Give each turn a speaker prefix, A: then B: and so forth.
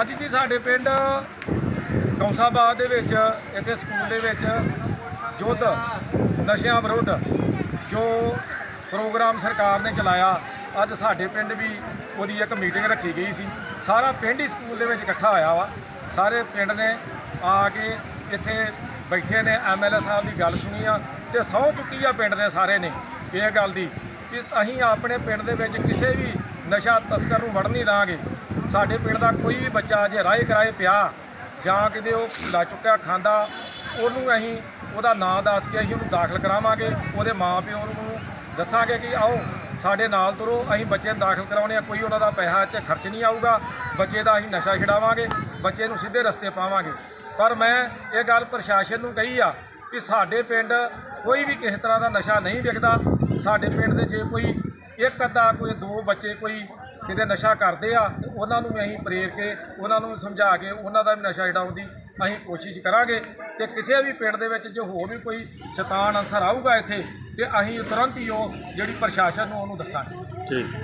A: ਅੱਜ ਜੀ, ਸਾਡੇ ਪਿੰਡ ਕੌਂਸਾਬਾਦ ਦੇ ਵਿੱਚ, ਇੱਥੇ ਸਕੂਲ ਦੇ ਵਿੱਚ ਯੁੱਧ, ਨਸ਼ਿਆਂ ਵਿਰੁੱਧ ਜੋ ਪ੍ਰੋਗਰਾਮ ਸਰਕਾਰ ਨੇ ਚਲਾਇਆ, ਅੱਜ ਸਾਡੇ ਪਿੰਡ ਵੀ ਉਹਦੀ ਇੱਕ ਮੀਟਿੰਗ ਰੱਖੀ ਗਈ ਸੀ। ਸਾਰਾ ਪਿੰਡ ਹੀ ਸਕੂਲ ਦੇ ਵਿੱਚ ਇਕੱਠਾ ਹੋਇਆ ਵਾ। ਸਾਰੇ ਪਿੰਡ ਨੇ ਆ ਕੇ ਇੱਥੇ ਬੈਠੇ ਨੇ ਐਮਐਲਏ ਸਾਹਿਬ ਦੀ ਗੱਲ ਸੁਣੀ ਆ ਤੇ ਸਹੁੰ ਚੁੱਕੀ ਆ ਪਿੰਡ ਦੇ ਸਾਰੇ ਨੇ, ਇਹ ਗੱਲ ਦੀ। ਕਿ ਅਸੀਂ ਆਪਣੇ ਪਿੰਡ ਦੇ ਵਿੱਚ ਕਿਸੇ ਵੀ ਨਸ਼ਾ ਤਸਕਰ ਨੂੰ ਵੜਨ ਨਹੀਂ ਦਾਂਗੇ। ਸਾਡੇ ਪਿੰਡ ਦਾ ਕੋਈ ਵੀ ਬੱਚਾ ਜੇ ਰਾਹ ਕਰਾਏ ਪਿਆ, ਜਾਂ ਕਿਤੇ ਉਹ ਲਾ ਚੁੱਕਿਆ ਖਾਂਦਾ, ਉਹਨੂੰ ਅਸੀਂ ਉਹਦਾ ਨਾਂ ਦੱਸ ਕੇ ਅਸੀਂ ਉਹਨੂੰ ਦਾਖਲ ਕਰਾਵਾਂਗੇ। ਉਹਦੇ ਮਾਂ ਪਿਓ ਨੂੰ ਦੱਸਾਂਗੇ ਕਿ ਆਓ, ਸਾਡੇ ਨਾਲ ਤੁਰੋ, ਅਸੀਂ ਬੱਚੇ ਨੂੰ ਦਾਖਲ ਕਰਾਉਣੇ ਆ, ਕੋਈ ਉਹਨਾਂ ਦਾ ਪੈਸਾ ਇੱਥੇ ਖਰਚ ਨਹੀਂ ਆਊਗਾ। ਬੱਚੇ ਦਾ ਅਸੀਂ ਨਸ਼ਾ ਛਡਾਵਾਂਗੇ, ਬੱਚੇ ਨੂੰ ਸਿੱਧੇ ਰਸਤੇ ਪਾਵਾਂਗੇ। ਪਰ ਮੈਂ ਇਹ ਗੱਲ ਪ੍ਰਸ਼ਾਸਨ ਨੂੰ ਕਹੀ ਆ ਕਿ ਸਾਡੇ ਪਿੰਡ ਕੋਈ ਵੀ ਕਿਸੇ ਤਰ੍ਹਾਂ ਦਾ ਨਸ਼ਾ ਨਹੀਂ ਵਿਕਦਾ। ਸਾਡੇ ਪਿੰਡ ਦੇ ਜੇ ਕੋਈ ਇੱਕ ਅੱਧਾ ਕੋਈ ਦੋ ਬੱਚੇ ਕੋਈ ਕਿਤੇ ਨਸ਼ਾ ਕਰਦੇ ਆ ਤੇ ਉਹਨਾਂ ਨੂੰ ਵੀ ਅਸੀਂ ਪ੍ਰੇਰ ਕੇ, ਉਹਨਾਂ ਨੂੰ ਸਮਝਾ ਕੇ, ਉਹਨਾਂ ਦਾ ਵੀ ਨਸ਼ਾ ਛਡਾਉਣ ਦੀ ਅਸੀਂ ਕੋਸ਼ਿਸ਼ ਕਰਾਂਗੇ ਤੇ ਕਿਸੇ ਵੀ ਪਿੰਡ ਦੇ ਵਿੱਚ ਜੋ ਹੋਰ ਵੀ ਕੋਈ ਸ਼ੈਤਾਨ ਅਨਸਰ ਆਊਗਾ ਇੱਥੇ ਤੇ ਅਸੀਂ ਤੁਰੰਤ ਹੀ ਉਹ ਜਿਹੜੀ ਪ੍ਰਸ਼ਾਸਨ ਨੂੰ ਉਹਨੂੰ ਦੱਸਾਂਗੇ।
B: ਠੀਕ।